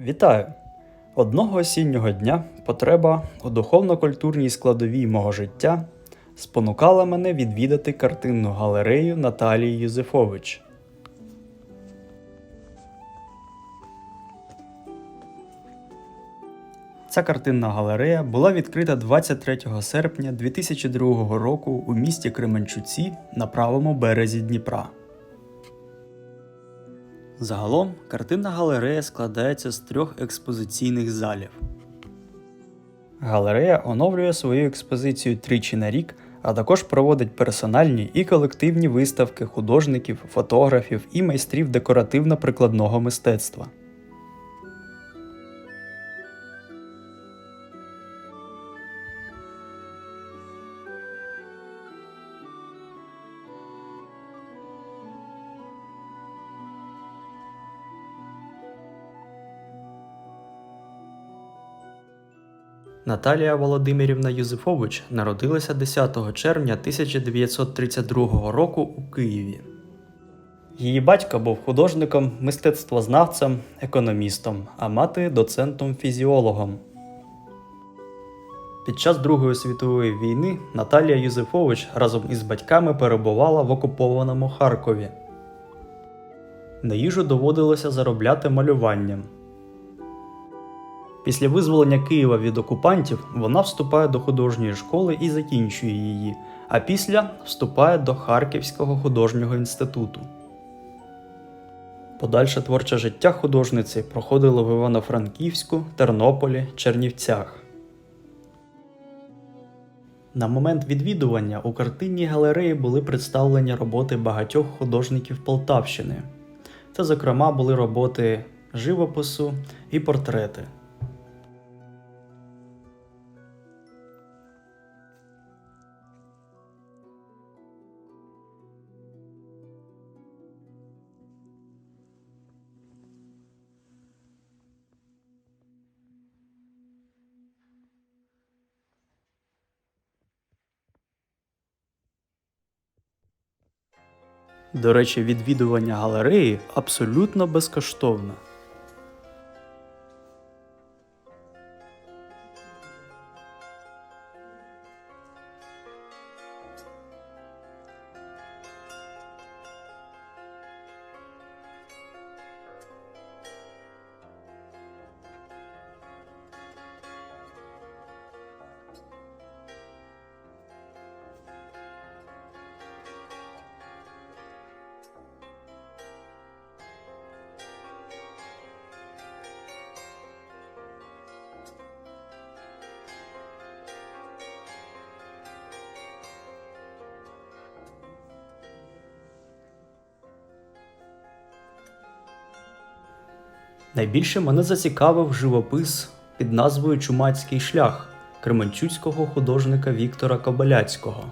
Вітаю! Одного осіннього дня потреба у духовно-культурній складовій мого життя спонукала мене відвідати картинну галерею Наталії Юзефович. Ця картинна галерея була відкрита 23 серпня 2002 року у місті Кременчуці на правому березі Дніпра. Загалом картинна галерея складається з трьох експозиційних залів. Галерея оновлює свою експозицію тричі на рік, а також проводить персональні і колективні виставки художників, фотографів і майстрів декоративно-прикладного мистецтва. Наталія Володимирівна Юзефович народилася 10 червня 1932 року у Києві. Її батько був художником, мистецтвознавцем, економістом, а мати доцентом-фізіологом. Під час Другої світової війни Наталія Юзефович разом із батьками перебувала в окупованому Харкові. На їжу доводилося заробляти малюванням. Після визволення Києва від окупантів вона вступає до художньої школи і закінчує її, а після вступає до Харківського художнього інституту. Подальше творче життя художниці проходило в Івано-Франківську, Тернополі, Чернівцях. На момент відвідування у картинній галереї були представлені роботи багатьох художників Полтавщини. Це, зокрема, були роботи живопису і портрети. До речі, відвідування галереї абсолютно безкоштовно. Найбільше мене зацікавив живопис під назвою Чумацький шлях кременчуцького художника Віктора Кобиляцького.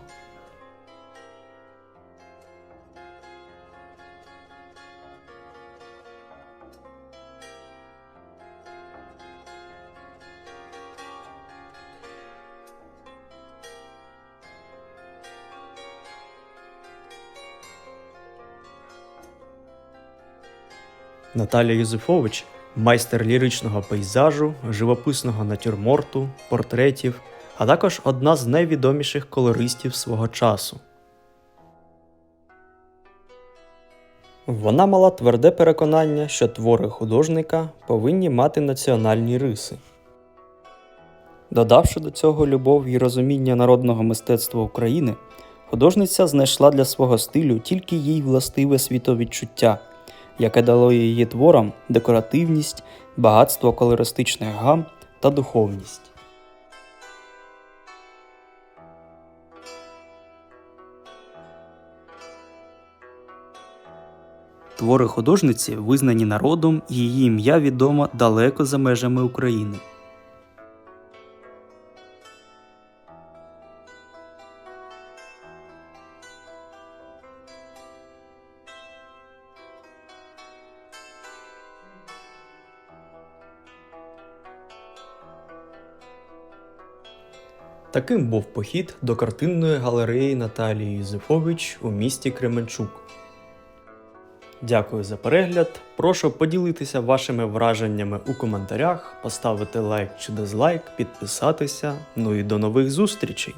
Наталія Юзефович майстер ліричного пейзажу, живописного натюрморту, портретів, а також одна з найвідоміших колористів свого часу. Вона мала тверде переконання, що твори художника повинні мати національні риси. Додавши до цього любов і розуміння народного мистецтва України, художниця знайшла для свого стилю тільки їй властиве світовідчуття, яке дало її творам декоративність, багатство колористичних гам та духовність. Твори художниці визнані народом, її ім'я відомо далеко за межами України. Таким був похід до картинної галереї Наталії Юзефович у місті Кременчук. Дякую за перегляд. Прошу поділитися вашими враженнями у коментарях, поставити лайк чи дизлайк, підписатися. Ну і до нових зустрічей!